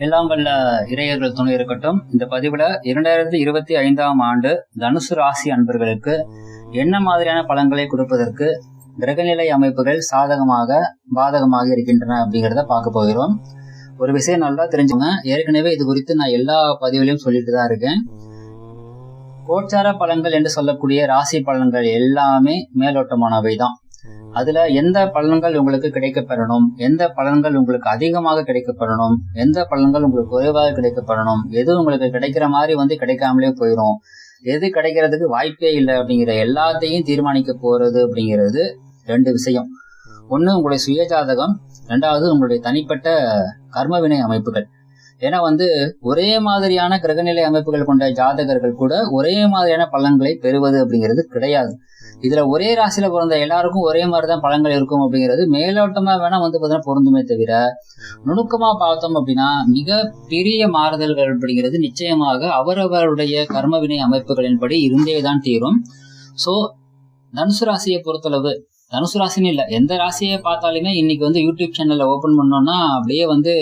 எல்லாம் வல்ல இறையர்கள் துணை இருக்கட்டும் இந்த பதிவுல இரண்டாயிரத்தி இருபத்தி ஐந்தாம் ஆண்டு தனுசு ராசி அன்பர்களுக்கு என்ன மாதிரியான பலன்களை கொடுப்பதற்கு கிரகநிலை அமைப்புகள் சாதகமாக பாதகமாக இருக்கின்றன அப்படிங்கிறத பார்க்க போகிறோம். ஒரு விஷயம் நல்லா தெரிஞ்சுங்க ஏற்கனவே இது குறித்து நான் எல்லா பதிவுலையும் சொல்லிட்டு தான் இருக்கேன். கோச்சார பலன்கள் என்று சொல்லக்கூடிய ராசி பலன்கள் எல்லாமே மேலோட்டமானவை தான் அதுல எந்த பலன்கள் உங்களுக்கு கிடைக்கப்பெறணும்? எந்த பலன்கள் உங்களுக்கு அதிகமாக கிடைக்கப்பெறணும்? எந்த பலன்கள் உங்களுக்கு குறைவாக கிடைக்கப்பெறணும்? எது உங்களுக்கு கிடைக்கிற மாதிரி வந்து கிடைக்காமலே போயிடும் எது கிடைக்கிறதுக்கு வாய்ப்பே இல்லை அப்படிங்கிற எல்லாத்தையும் தீர்மானிக்க போறது அப்படிங்கிறது ரெண்டு விஷயம். ஒன்று உங்களுடைய சுயஜாதகம் ரெண்டாவது உங்களுடைய தனிப்பட்ட கர்மவினை அமைப்புகள். ஏன்னா வந்து ஒரே மாதிரியான கிரகநிலை அமைப்புகள் கொண்ட ஜாதகர்கள் கூட ஒரே மாதிரியான பலன்களை பெறுவது அப்படிங்கிறது கிடையாது. இதுல ஒரே ராசியில பிறந்த எல்லாருக்கும் ஒரே மாதிரிதான் பலன்கள் இருக்கும் அப்படிங்கிறது மேலோட்டமா வேணா வந்து பாத்தீங்கன்னா பொருந்துமே தவிர நுணுக்கமா பார்த்தோம் அப்படின்னா மிக பெரிய மாறுதல்கள் அப்படிங்கிறது நிச்சயமாக அவரவருடைய கர்மவினை அமைப்புகளின்படி இருந்தே தான் தீரும். ஸோ தனுசு ராசியை பொறுத்தளவு தனுசு ராசின்னு இல்லை எந்த ராசியை பார்த்தாலுமே இன்னைக்கு வந்து யூடியூப் சேனல்ல ஓபன் பண்ணோம்னா அப்படியே வந்து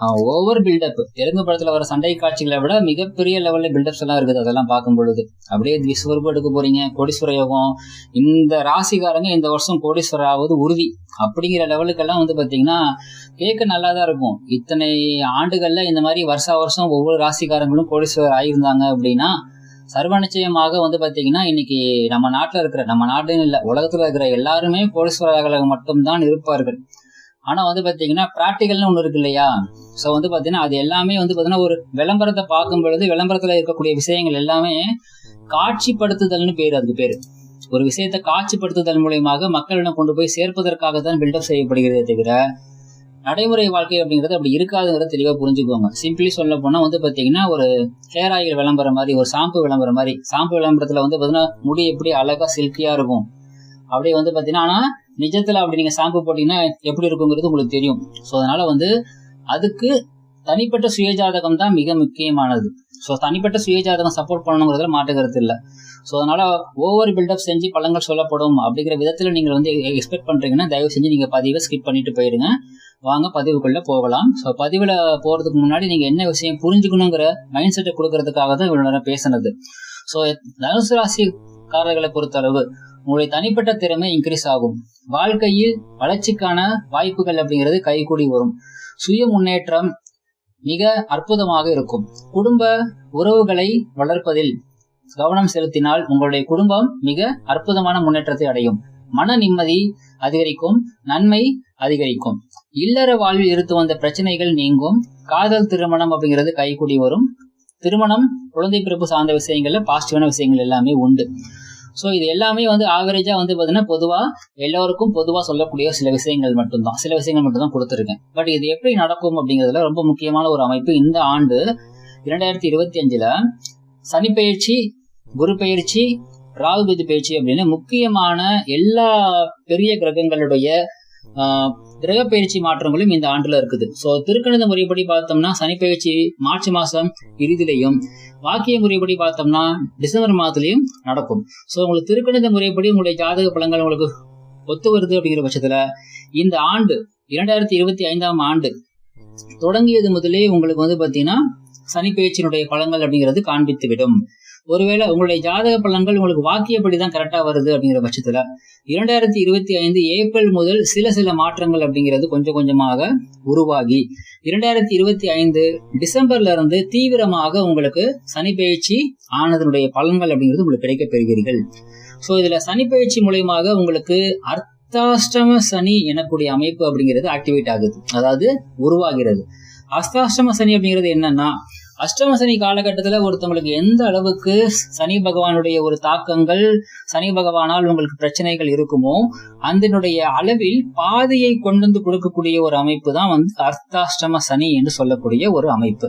ஓவர் பில்டப் தெலுங்கு படத்துல வர சண்டை காட்சிகளை விட மிகப்பெரிய லெவல்ல பில்டப்ஸ் எல்லாம் இருக்குது. அதெல்லாம் பார்க்கும் பொழுது. அப்படியே விஸ்வரூபம் எடுக்க போறீங்க. கோடீஸ்வர யோகம். இந்த ராசிக்காரங்க இந்த வருஷம் கோடீஸ்வரர் ஆவது உறுதி. அப்படிங்கிற லெவலுக்கெல்லாம் வந்து பாத்தீங்கன்னா கேட்க நல்லா தான் இருக்கும். இத்தனை ஆண்டுகள்ல இந்த மாதிரி வருஷா வருஷம் ஒவ்வொரு ராசிக்காரங்களும் கோடீஸ்வரர் ஆயிருந்தாங்க அப்படின்னா சர்வ நிச்சயமாக வந்து பாத்தீங்கன்னா இன்னைக்கு நம்ம நாட்டுல இருக்கிற நம்ம நாட்டுன்னு இல்ல உலகத்துல இருக்கிற எல்லாருமே கோடீஸ்வரர்களாக மட்டும்தான் இருப்பார்கள். ஆனா வந்து பாத்தீங்கன்னா பிராக்டிகல்னு ஒண்ணு இருக்கு இல்லையா? சோ வந்து பாத்தீங்கன்னா அது எல்லாமே வந்து பாத்தீங்கன்னா ஒரு விளம்பரத்தை பார்க்கும் பொழுது விளம்பரத்துல இருக்கக்கூடிய விஷயங்கள் எல்லாமே காட்சிப்படுத்துதல்னு பேரு அதுக்கு பேரு. ஒரு விஷயத்தை காட்சிப்படுத்துதல் மூலியமாக மக்களிடம் கொண்டு போய் சேர்ப்பதற்காக தான் பில்டப் செய்யப்படுகிறதே தவிர நடைமுறை வாழ்க்கை அப்படிங்கிறது அப்படி இருக்காதுங்கிறத தெளிவா புரிஞ்சுக்குவாங்க சிம்பிளி சொல்ல போனா வந்து பாத்தீங்கன்னா ஒரு ஹேர் ஆயில் விளம்பரம் மாதிரி ஒரு ஷாம்பு விளம்பரம் மாதிரி ஷாம்பு விளம்பரத்துல வந்து பாத்தீங்கன்னா முடி எப்படி அழகா சில்கியா இருக்கும். அப்படியே வந்து பாத்தீங்கன்னா ஆனால் நிஜத்துல அப்படி நீங்க ஷாம்பு போட்டீங்கன்னா எப்படி இருக்குங்கிறது உங்களுக்கு தெரியும். ஸோ அதனால வந்து அதுக்கு தனிப்பட்ட சுயஜாதகம் தான் மிக முக்கியமானது. ஸோ தனிப்பட்ட சுயஜாதகம் சப்போர்ட் பண்ணணுங்கிறதுல மாட்டுக்கிறது இல்லை. ஸோ அதனால ஓவர் பில்டப் செஞ்சு பழங்கள் சொல்லப்படும் அப்படிங்கிற விதத்துல நீங்க வந்து எக்ஸ்பெக்ட் பண்றீங்கன்னா தயவு செஞ்சு நீங்க பதிவை ஸ்கிப் பண்ணிட்டு போயிடுங்க வாங்க பதிவுக்குள்ள போகலாம். ஸோ பதிவுல போறதுக்கு முன்னாடி நீங்க என்ன விஷயம் புரிஞ்சுக்கணுங்கிற மைண்ட் செட்டை கொடுக்கறதுக்காக தான் இவ்வளவு நேரம் பேசினது. ஸோ தனுசு ராசிக்காரர்களை பொறுத்தளவு உங்களுடைய தனிப்பட்ட திறமை இன்க்ரீஸ் ஆகும். வாழ்க்கையில் வளர்ச்சிக்கான வாய்ப்புகள் அப்படிங்கிறது கைகூடி வரும். சுய முன்னேற்றம் மிக அற்புதமாக இருக்கும். குடும்ப உறவுகளை வளர்ப்பதில் கவனம் செலுத்தினால் உங்களுடைய குடும்பம் மிக அற்புதமான முன்னேற்றத்தை அடையும். மன நிம்மதி அதிகரிக்கும் நன்மை அதிகரிக்கும். இல்லற வாழ்வில் இருந்து வந்த பிரச்சனைகள் நீங்கும். காதல் திருமணம் அப்படிங்கிறது கைகூடி வரும். திருமணம் குழந்தை பிறப்பு சார்ந்த விஷயங்கள்ல பாசிட்டிவான விஷயங்கள் எல்லாமே உண்டு. ஸோ இது எல்லாமே வந்து ஆவரேஜா வந்து பாத்தீங்கன்னா பொதுவா எல்லாருக்கும் பொதுவா சொல்லக்கூடிய சில விஷயங்கள் மட்டும்தான். சில விஷயங்கள் மட்டும் தான் கொடுத்துருக்கேன். பட் இது எப்படி நடக்கும் அப்படிங்கிறதுல ரொம்ப முக்கியமான ஒரு அமைப்பு இந்த ஆண்டு இரண்டாயிரத்தி இருபத்தி அஞ்சுல சனி பயிற்சி குரு பயிற்சி ராகுகதி பயிற்சி அப்படின்னு முக்கியமான எல்லா பெரிய கிரகங்களுடைய கிரக பயிற்சி மாற்றங்களும் இந்த ஆண்டுல இருக்குது. ஸோ திருக்கணித முறைப்படி பார்த்தோம்னா சனி பயிற்சி மார்ச் மாசம் இறுதியிலையும் வாக்கிய முறைப்படி பார்த்தோம்னா டிசம்பர் மாதத்திலையும் நடக்கும். ஸோ உங்களுக்கு திருக்கணித முறைப்படி உங்களுடைய ஜாதக பழங்கள் உங்களுக்கு ஒத்து வருது அப்படிங்கிற பட்சத்துல இந்த ஆண்டு இரண்டாயிரத்தி இருபத்தி ஐந்தாம் ஆண்டு தொடங்கியது முதலே உங்களுக்கு வந்து பாத்தீங்கன்னா சனி பயிற்சியினுடைய அப்படிங்கிறது காண்பித்து விடும் ஒருவேளை உங்களுடைய ஜாதக பலன்கள் உங்களுக்கு வாக்கியப்படி தான் கரெக்டா வருது அப்படிங்கிற பட்சத்துல இரண்டாயிரத்தி இருபத்தி ஐந்து ஏப்ரல் முதல் சில சில மாற்றங்கள் அப்படிங்கிறது கொஞ்சம் கொஞ்சமாக உருவாகி. இரண்டாயிரத்தி இருபத்தி ஐந்து டிசம்பர்ல இருந்து தீவிரமாக உங்களுக்கு சனி பயிற்சி ஆனதனுடைய பலன்கள் அப்படிங்கிறது உங்களுக்கு கிடைக்க பெறுகிறீர்கள் ஸோ இதுல சனி பயிற்சி மூலயமாக உங்களுக்கு அர்த்தாஷ்டம சனி எனக்கூடிய அமைப்பு அப்படிங்கிறது ஆக்டிவேட் ஆகுது. அதாவது உருவாகிறது. அஸ்தாஷ்டம சனி அப்படிங்கிறது என்னன்னா அஷ்டம சனி காலகட்டத்துல ஒருத்தவங்களுக்கு எந்த அளவுக்கு சனி பகவானுடைய ஒரு தாக்கங்கள் சனி பகவானால் உங்களுக்கு பிரச்சனைகள் இருக்குமோ அதனுடைய அளவில் பாதையை கொண்டு வந்து கொடுக்கக்கூடிய ஒரு அமைப்பு தான் வந்து அர்த்தாஷ்டம சனி என்று சொல்லக்கூடிய ஒரு அமைப்பு.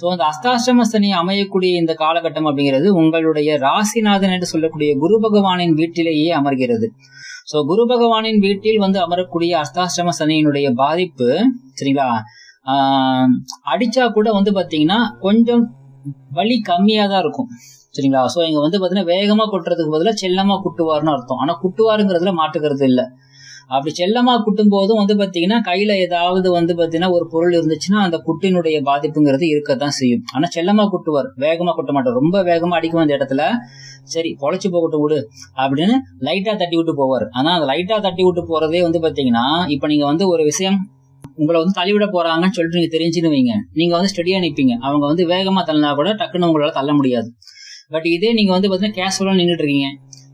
ஸோ அந்த அஸ்தாஷ்டம சனி அமையக்கூடிய இந்த காலகட்டம் அப்படிங்கிறது உங்களுடைய ராசிநாதன் என்று சொல்லக்கூடிய குரு பகவானின் வீட்டிலேயே அமர்கிறது. ஸோ குரு பகவானின் வீட்டில் வந்து அமரக்கூடிய அஸ்தாஷ்டம சனியினுடைய பாதிப்பு சரிங்களா? அடிச்சா கூட வந்து பாத்தீங்கன்னா கொஞ்சம் வலி கம்மியா தான் இருக்கும். சரிங்களா? ஸோ இங்க வந்து பாத்தீங்கன்னா வேகமா கொட்டுறதுக்கு பதிலாக செல்லமா குட்டுவார்னு அர்த்தம். ஆனா குட்டுவாருங்கிறதுல மாட்டுக்கிறது இல்லை. அப்படி செல்லமா குட்டும் போதும் வந்து பாத்தீங்கன்னா கையில ஏதாவது வந்து பாத்தீங்கன்னா ஒரு பொருள் இருந்துச்சுன்னா அந்த குட்டினுடைய பாதிப்புங்கிறது இருக்கத்தான் செய்யும். ஆனா செல்லமா குட்டுவார். வேகமா குட்ட மாட்டார். ரொம்ப வேகமா அடிக்கும் அந்த இடத்துல. சரி பொழைச்சு போகட்டும் விடு அப்படின்னு லைட்டா தட்டி விட்டு போவார். ஆனா அந்த லைட்டா தட்டி விட்டு போறதே வந்து பாத்தீங்கன்னா இப்ப நீங்க வந்து ஒரு விஷயம் உங்களை வந்து தள்ளிவிட போறாங்கன்னு சொல்லிட்டு நீங்க தெரிஞ்சுன்னு வைங்க. நீங்க வந்து ஸ்டெடியா நிப்பீங்க. அவங்க வந்து வேகமா தள்ளினா கூட டக்குன்னு உங்களால தள்ள முடியாது. பட் இதே நீங்க வந்து பாத்தீங்கன்னா கேஷுவலா நின்றுட்டு இருக்கீங்க.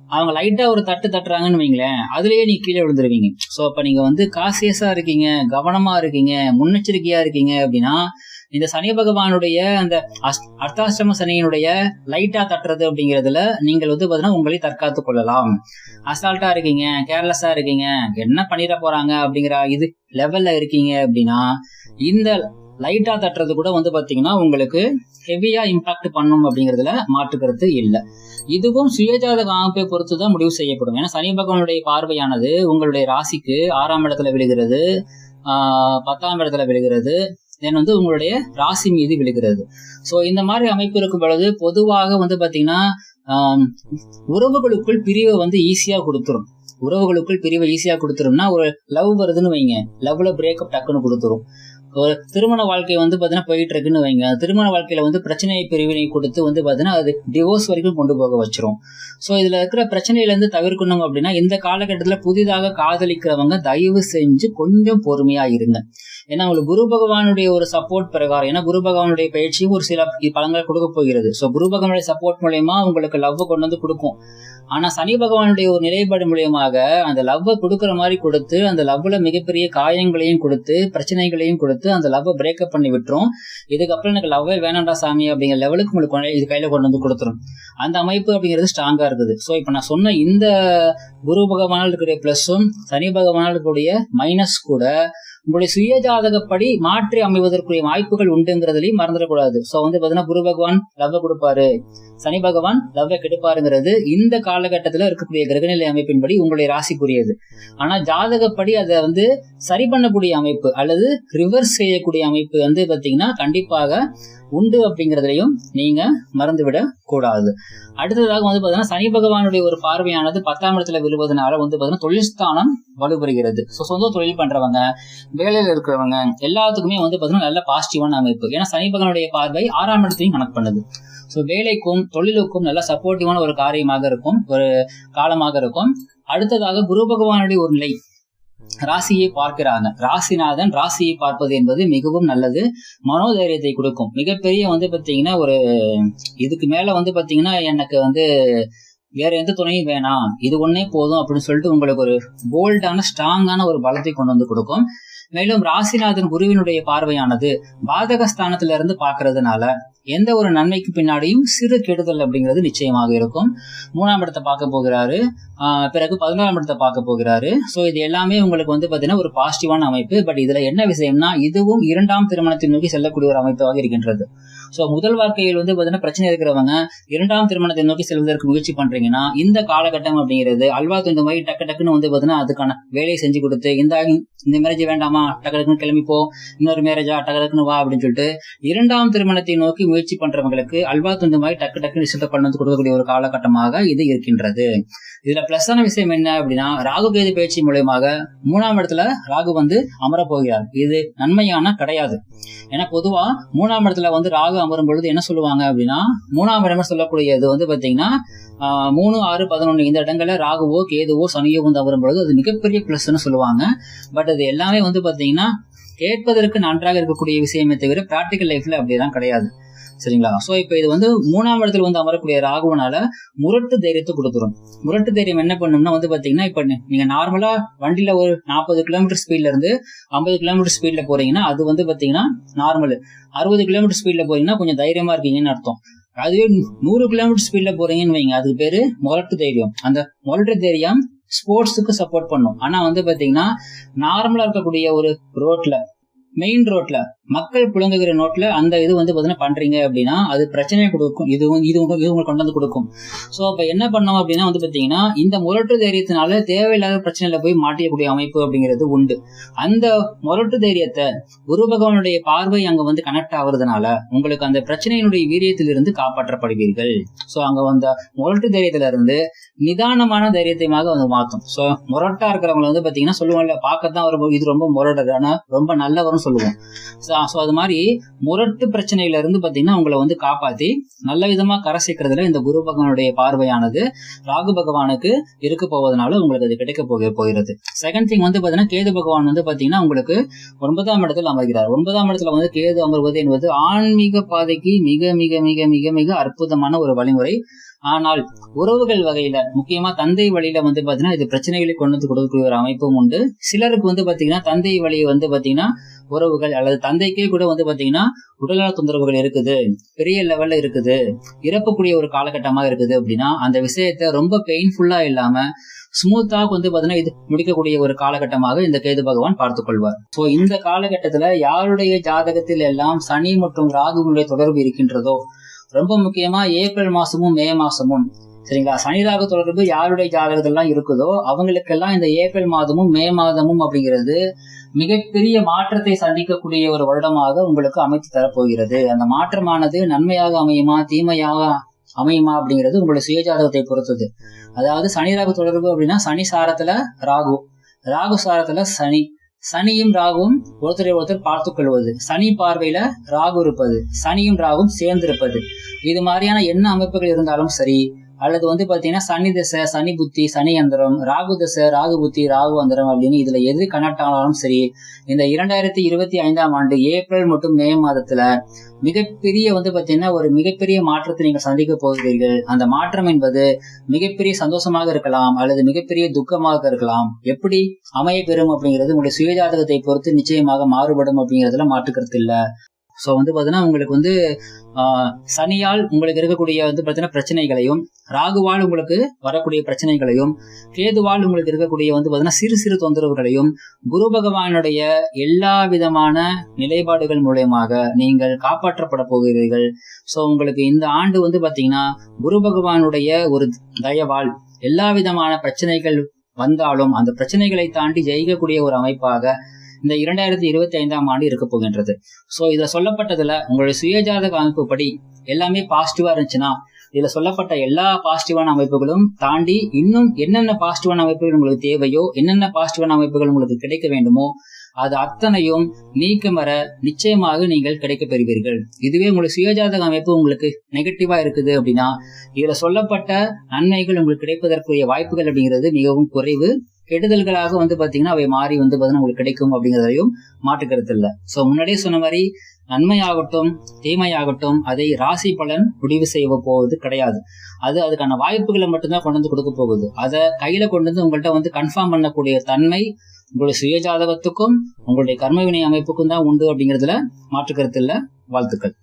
அவங்க லைட்டா ஒரு தட்டு தட்டுறாங்கன்னு வைங்களேன் அதுலயே நீ கீழே விழுந்துருவீங்க. சோ அப்ப நீங்க வந்து காசியஸா இருக்கீங்க கவனமா இருக்கீங்க முன்னெச்சரிக்கையா இருக்கீங்க அப்படின்னா இந்த சனி பகவானுடைய அந்த அஸ்- அர்த்தாஷ்டம சனியினுடைய லைட்டா தட்டுறது அப்படிங்கிறதுல நீங்கள் வந்து பாத்தீங்கன்னா உங்களை தற்காத்து கொள்ளலாம். அசால்ட்டா இருக்கீங்க கேர்லெஸ்ஸா இருக்கீங்க என்ன பண்ணிட போறாங்க அப்படிங்கிற இது லெவல்ல இருக்கீங்க அப்படின்னா இந்த லைட்டா தட்டுறது கூட வந்து பாத்தீங்கன்னா உங்களுக்கு ஹெவியா இம்பாக்ட் பண்ணும் அப்படிங்கறதுல மாற்றுக்கிறது இல்லை. இதுவும் சுயஜாதக அமைப்பை பொறுத்து தான் முடிவு செய்யப்படும். ஏன்னா சனி பகவானுடைய பார்வையானது உங்களுடைய ராசிக்கு ஆறாம் இடத்துல விழுகிறது ஆஹ் பத்தாம் இடத்துல விழுகிறது தென் வந்து உங்களுடைய ராசி மீது விழுகிறது. ஸோ இந்த மாதிரி அமைப்பு இருக்கும் பொழுது பொதுவாக வந்து பாத்தீங்கன்னா ஆஹ் உறவுகளுக்குள் பிரிவை வந்து ஈஸியா கொடுத்துரும். உறவுகளுக்குள் பிரிவை ஈஸியா கொடுத்துரும்னா ஒரு லவ் வருதுன்னு வைங்க. லவ்ல பிரேக்கப் டக்குன்னு கொடுத்துரும். ஒரு திருமண வாழ்க்கை வந்து பாத்தீங்கன்னா போயிட்டு இருக்குன்னு வைங்க திருமண வாழ்க்கையில வந்து பிரச்சனை பிரிவினை கொடுத்து வந்து பாத்தீங்கன்னா அது டிவோர்ஸ் வரைக்கும் கொண்டு போக வச்சிரும். சோ இதுல இருக்கிற பிரச்சனையில இருந்து தவிர்க்கணும் அப்படின்னா இந்த காலகட்டத்துல புதிதாக காதலிக்கிறவங்க தயவு செஞ்சு கொஞ்சம் பொறுமையா இருங்க. ஏன்னா உங்களுக்கு குரு பகவானுடைய ஒரு சப்போர்ட் பிரகாரம் ஏன்னா குரு பகவானுடைய பயிற்சியும் ஒரு சில பலங்களை கொடுக்க போகிறது. சோ குரு பகவானுடைய சப்போர்ட் மூலயமா உங்களுக்கு லவ் கொண்டு வந்து கொடுக்கும். ஆனா சனி பகவானுடைய ஒரு நிலைப்பாடு மூலியமாக அந்த லவ்வை கொடுக்குற மாதிரி கொடுத்து அந்த லவ்ல மிகப்பெரிய காயங்களையும் கொடுத்து பிரச்சனைகளையும் கொடுத்து அந்த லவ்வை பிரேக்கப் பண்ணி விட்டுரும். இதுக்கப்புறம் எனக்கு லவ்வே வேணாண்டா சாமி அப்படிங்கிற லெவலுக்கு உங்களுக்கு இது கையில கொண்டு வந்து கொடுத்துரும். அந்த அமைப்பு அப்படிங்கிறது ஸ்ட்ராங்கா இருக்குது. ஸோ இப்போ நான் சொன்ன இந்த குரு பகவானால் இருக்கக்கூடிய பிளஸும் சனி பகவானால் இருக்கக்கூடிய மைனஸ் கூட உங்களுடைய சுய ஜாதகப்படி மாற்றி அமைவதற்குரிய வாய்ப்புகள் உண்டுங்கிறதுலையும் மறந்துடக்கூடாது. ஸோ வந்து பார்த்தீங்கன்னா குரு பகவான் லவ்வை கொடுப்பாரு. சனி பகவான் லவ்வை கெடுப்பாருங்கிறது இந்த காலகட்டத்தில் இருக்கக்கூடிய கிரகநிலை அமைப்பின்படி உங்களுடைய ராசிக்குரியது ஆனா ஜாதகப்படி அதை வந்து சரி பண்ணக்கூடிய அமைப்பு அல்லது ரிவர்ஸ் செய்யக்கூடிய அமைப்பு வந்து பாத்தீங்கன்னா கண்டிப்பாக உண்டு அப்படிங்கறதுலயும் நீங்க மறந்துவிட கூடாது அடுத்ததாக வந்து பாத்தீங்கன்னா சனி பகவானுடைய ஒரு பார்வையானது பத்தாம் இடத்துல விழுவதனால வந்து பாத்தீங்கன்னா தொழில் ஸ்தானம் வலுப்பெறுகிறது ஸோ சொந்த தொழில் பண்றவங்க வேலையில இருக்கிறவங்க எல்லாத்துக்குமே வந்து பாத்தீங்கன்னா நல்ல பாசிட்டிவான அமைப்பு. ஏன்னா சனி பகவானுடைய பார்வை ஆறாம் இடத்தையும் கனெக்ட் பண்ணுது. ஸோ வேலைக்கும் தொழிலுக்கும் நல்ல சப்போர்ட்டிவான ஒரு காரியமாக இருக்கும் ஒரு காலமாக இருக்கும். அடுத்ததாக குரு பகவானுடைய ஒரு நிலை. ராசியை பார்க்கிறாங்க. ராசிநாதன் ராசியை பார்ப்பது என்பது மிகவும் நல்லது. மனோதைரியத்தை கொடுக்கும். மிகப்பெரிய வந்து பாத்தீங்கன்னா ஒரு இதுக்கு மேல வந்து பாத்தீங்கன்னா எனக்கு வந்து வேற எந்த துணையும் வேணாம். இது ஒன்னே போதும் அப்படின்னு சொல்லிட்டு உங்களுக்கு ஒரு போல்டான ஸ்ட்ராங்கான ஒரு பலத்தை கொண்டு வந்து கொடுக்கும். மேலும் ராசிநாதன் குருவினுடைய பார்வையானது பாதகஸ்தானத்துல இருந்து பாக்குறதுனால எந்த ஒரு நன்மைக்கு பின்னாடியும் சிறு கெடுதல் அப்படிங்கிறது நிச்சயமாக இருக்கும். மூணாம் இடத்தை பார்க்க போகிறாரு. பிறகு பதினோராம் இடத்தை பார்க்க போகிறாரு. ஸோ இது எல்லாமே உங்களுக்கு வந்து பார்த்தீங்கன்னா ஒரு பாசிட்டிவான அமைப்பு. பட் இதுல என்ன விஷயம்னா இதுவும் இரண்டாம் திருமணத்தை நோக்கி செல்லக்கூடிய ஒரு அமைப்பாக இருக்கின்றது. ஸோ முதல் வாழ்க்கையில் வந்து பார்த்தீங்கன்னா பிரச்சனை இருக்கிறவங்க இரண்டாம் திருமணத்தை நோக்கி செல்வதற்கு முயற்சி பண்றீங்கன்னா இந்த காலகட்டம் அப்படிங்கிறது அல்வா துண்டு மாதிரி டக்கு டக்குன்னு வந்து பார்த்தீங்கன்னா அதுக்கான வேலையை செஞ்சு கொடுத்து இந்த இந்த மேரேஜ் வேண்டாமா? டக்கு டக்குன்னு கிளம்பிப்போ இன்னொரு மேரேஜா டக்கு வா அப்படின்னு சொல்லிட்டு இரண்டாம் திருமணத்தை நோக்கி முயற்சி பண்றவங்களுக்கு அல்வா துண்டு மாதிரி டக்கு டக்கு ரிசல்ட் பண்ண கொடுக்கக்கூடிய ஒரு காலகட்டமாக இது இருக்கின்றது. இதுல பிளஸ்ஸான விஷயம் என்ன அப்படின்னா ராகு கேது பயிற்சி மூலியமாக மூணாம் இடத்துல ராகு வந்து அமர போகிறார் இது நன்மையான கிடையாது. ஏன்னா பொதுவா மூணாம் இடத்துல வந்து ராகு அமரும் பொழுது என்ன சொல்லுவாங்க அப்படின்னா மூணாம் இடம் சொல்லக்கூடியது வந்து பாத்தீங்கன்னா மூணு ஆறு பதினொன்று இந்த இடங்கள்ல ராகுவோ கேதுவோ சனியோ வந்து அமரும் பொழுது அது மிகப்பெரிய பிளஸ்ன்னு சொல்லுவாங்க. பட் அது எல்லாமே வந்து பாத்தீங்கன்னா கேட்பதற்கு நன்றாக இருக்கக்கூடிய விஷயமே தவிர பிராக்டிக்கல் லைஃப்ல அப்படியெல்லாம் கிடையாது. சரிங்களா? சோ இப்போ இது வந்து மூணாம் இடத்துல வந்து அமரக்கூடிய ராகுவனால முரட்டு தைரியத்தை கொடுத்துரும். முரட்டு தைரியம் என்ன பண்ணும்னா வந்து பாத்தீங்கன்னா இப்ப நீ- நீங்க நார்மலா வண்டியில ஒரு நாற்பது கிலோமீட்டர் ஸ்பீட்ல இருந்து ஐம்பது கிலோமீட்டர் ஸ்பீட்ல போறீங்கன்னா அது வந்து பாத்தீங்கன்னா நார்மல் அறுபது கிலோமீட்டர் ஸ்பீட்ல போறீங்கன்னா கொஞ்சம் தைரியமா இருக்கீங்கன்னு அர்த்தம். அதுவே நூறு கிலோமீட்டர் ஸ்பீட்ல போறீங்கன்னு வைங்க அதுக்கு பேரு முரட்டு தைரியம். அந்த முரட்டு தைரியம் ஸ்போர்ட்ஸுக்கு சப்போர்ட் பண்ணும். ஆனா வந்து பாத்தீங்கன்னா நார்மலா இருக்கக்கூடிய ஒரு ரோட்ல மெயின் ரோட்ல மக்கள் புழங்குகிற நோட்ல அந்த இது வந்து பாத்தீங்கன்னா பண்றீங்க அப்படின்னா அது பிரச்சனையை கொடுக்கும். இது இது இது உங்களுக்கு கொண்டு வந்து கொடுக்கும். சோ அப்ப என்ன பண்ணோம் அப்படின்னா வந்து பாத்தீங்கன்னா இந்த முரட்டு தைரியத்தினால தேவையில்லாத பிரச்சனையில போய் மாட்டியக்கூடிய அமைப்பு அப்படிங்கிறது உண்டு. அந்த முரட்டு தைரியத்தை குரு பகவானுடைய பார்வை அங்க வந்து கனெக்ட் ஆகுறதுனால உங்களுக்கு அந்த பிரச்சனையினுடைய வீரியத்திலிருந்து காப்பாற்றப்படுவீர்கள். சோ அங்க வந்த முரட்டு தைரியத்துல இருந்து நிதானமான தைரியத்தையுமாக வந்து மாத்தும். சோ முரட்டா இருக்கிறவங்க வந்து பாத்தீங்கன்னா சொல்லுவாங்கல்ல பார்க்கத்தான் ஒரு இது ரொம்ப முரடர். ஆனா ரொம்ப நல்லவரும் சொல்லுவோம் ஸோ அது மாதிரி முரட்டு பிரச்சனையில இருந்து பார்த்தீங்கன்னா அவங்கள வந்து காப்பாத்தி நல்ல விதமா கரை சேர்க்கறதுல இந்த குரு பகவானுடைய பார்வையானது ராகு பகவானுக்கு இருக்க போவதனால உங்களுக்கு அது கிடைக்க போக போகிறது. செகண்ட் திங் வந்து பார்த்தீங்கன்னா கேது பகவான் வந்து பார்த்தீங்கன்னா உங்களுக்கு ஒன்பதாம் இடத்துல அமர்கிறார். ஒன்பதாம் இடத்துல வந்து கேது அமர்வது என்பது ஆன்மீக பாதைக்கு மிக மிக மிக மிக மிக அற்புதமான ஒரு வழிமுறை. ஆனால் உறவுகள் வகையில முக்கியமா தந்தை வழியில வந்து பாத்தீங்கன்னா இது பிரச்சனைகளை கொண்டு கொடுக்கக்கூடிய ஒரு அமைப்பும் உண்டு. சிலருக்கு வந்து பாத்தீங்கன்னா தந்தை வழியை வந்து பாத்தீங்கன்னா உறவுகள் அல்லது தந்தைக்கே கூட வந்து பாத்தீங்கன்னா உடல்நல தொந்தரவுகள் இருக்குது. பெரிய லெவல்ல இருக்குது. இறப்பக்கூடிய ஒரு காலகட்டமா இருக்குது அப்படின்னா அந்த விஷயத்த ரொம்ப பெயின்ஃபுல்லா இல்லாம ஸ்மூத்தா வந்து பாத்தீங்கன்னா இது முடிக்கக்கூடிய ஒரு காலகட்டமாக இந்த கேது பகவான் பார்த்துக் கொள்வார். சோ இந்த காலகட்டத்துல யாருடைய ஜாதகத்தில் எல்லாம் சனி மற்றும் ராகுனுடைய தொடர்பு இருக்கின்றதோ ரொம்ப முக்கியமா ஏப்ரல் மாசமும் மே மாசமும் சரிங்களா? சனி ராகு தொடர்பு யாருடைய ஜாதகத்தெல்லாம் இருக்குதோ அவங்களுக்கெல்லாம் இந்த ஏப்ரல் மாதமும் மே மாதமும் அப்படிங்கிறது மிகப்பெரிய மாற்றத்தை சந்திக்கக்கூடிய ஒரு வருடமாக உங்களுக்கு அமைத்து தரப்போகிறது. அந்த மாற்றமானது நன்மையாக அமையுமா தீமையாக அமையுமா அப்படிங்கிறது உங்களுடைய சுயஜாதகத்தை பொறுத்தது. அதாவது சனி ராகு தொடர்பு அப்படின்னா சனி சாரத்துல ராகு ராகு சாரத்துல சனி. சனியும் ராகுவும் ஒருத்தரை ஒருத்தர் பார்த்து கொள்வது. சனி பார்வையில ராகு இருப்பது சனியும் ராகும் சேர்ந்திருப்பது. இது மாதிரியான என்ன அமைப்புகள் இருந்தாலும் சரி அல்லது வந்து பாத்தீங்கன்னா சனி திசை சனி புத்தி சனி அந்தரம் ராகு திசை ராகு புத்தி ராகு அந்தரம் அப்படின்னு இதுல எது கனெக்ட் ஆனாலும் சரி இந்த இரண்டாயிரத்தி இருபத்தி ஐந்தாம் ஆண்டு ஏப்ரல் மற்றும் மே மாதத்துல மிகப்பெரிய வந்து பாத்தீங்கன்னா ஒரு மிகப்பெரிய மாற்றத்தை நீங்கள் சந்திக்க போகிறீர்கள். அந்த மாற்றம் என்பது மிகப்பெரிய சந்தோஷமாக இருக்கலாம் அல்லது மிகப்பெரிய துக்கமாக இருக்கலாம். எப்படி அமைய பெறும் அப்படிங்கிறது உங்களுடைய சுயஜாதகத்தை பொறுத்து நிச்சயமாக மாறுபடும் அப்படிங்கிறதுல மாற்றுக்கிறது இல்ல. ஸோ வந்து பாத்தீங்கன்னா உங்களுக்கு வந்து ஆஹ் சனியால் உங்களுக்கு இருக்கக்கூடிய வந்து பாத்தீங்கன்னா பிரச்சனைகளையும் ராகுவால் உங்களுக்கு வரக்கூடிய பிரச்சனைகளையும் கேதுவால் உங்களுக்கு இருக்கக்கூடிய வந்து பாத்தீங்கன்னா சிறு சிறு தொந்தரவுகளையும் குரு பகவானுடைய எல்லா விதமான நிலைப்பாடுகள் மூலயமாக நீங்கள் காப்பாற்றப்பட போகிறீர்கள். சோ உங்களுக்கு இந்த ஆண்டு வந்து பாத்தீங்கன்னா குரு பகவானுடைய ஒரு தயவால் எல்லா விதமான பிரச்சனைகள் வந்தாலும் அந்த பிரச்சனைகளை தாண்டி ஜெயிக்கக்கூடிய ஒரு அமைப்பாக இந்த இரண்டாயிரத்தி இருபத்தி ஐந்தாம் ஆண்டு இருக்க போகின்றது. சோ இதுல சொல்லப்பட்டதுல உங்களுடைய சுயஜாதக அமைப்புப்படி எல்லாமே பாசிட்டிவா இருந்துச்சுன்னா இதுல சொல்லப்பட்ட எல்லா பாசிட்டிவான அமைப்புகளும் தாண்டி இன்னும் என்னென்ன பாசிட்டிவான அமைப்புகள் உங்களுக்கு தேவையோ என்னென்ன பாசிட்டிவான அமைப்புகள் உங்களுக்கு கிடைக்க வேண்டுமோ அது அத்தனையும் நீக்கமர நிச்சயமாக நீங்கள் கிடைக்க பெறுவீர்கள். இதுவே உங்களுக்கு சுயஜாதக அமைப்பு உங்களுக்கு நெகட்டிவா இருக்குது அப்படின்னா இதுல சொல்லப்பட்ட நன்மைகள் உங்களுக்கு கிடைப்பதற்குரிய வாய்ப்புகள் அப்படிங்கிறது மிகவும் குறைவு. கெடுதல்களாக வந்து பாத்தீங்கன்னா அவை மாறி வந்து பாத்தீங்கன்னா உங்களுக்கு கிடைக்கும் அப்படிங்கிறதையும் மாற்றுக்கிறது இல்ல. சோ முன்னாடியே சொன்ன மாதிரி நன்மையாகட்டும் தீமையாகட்டும் அதை ராசி பலன் முடிவு செய்ய போவது கிடையாது. அது அதுக்கான வாய்ப்புகளை மட்டும்தான் கொண்டு வந்து கொடுக்க போகுது. அதை கையில கொண்டு வந்து உங்கள்கிட்ட வந்து கன்ஃபார்ம் பண்ணக்கூடிய தன்மை உங்களுடைய சுயஜாதகத்துக்கும் உங்களுடைய கர்மவினை அமைப்புக்கும் தான் உண்டு அப்படிங்கிறதுல மாற்றுக்கருத்து இல்லை வாழ்த்துக்கள்.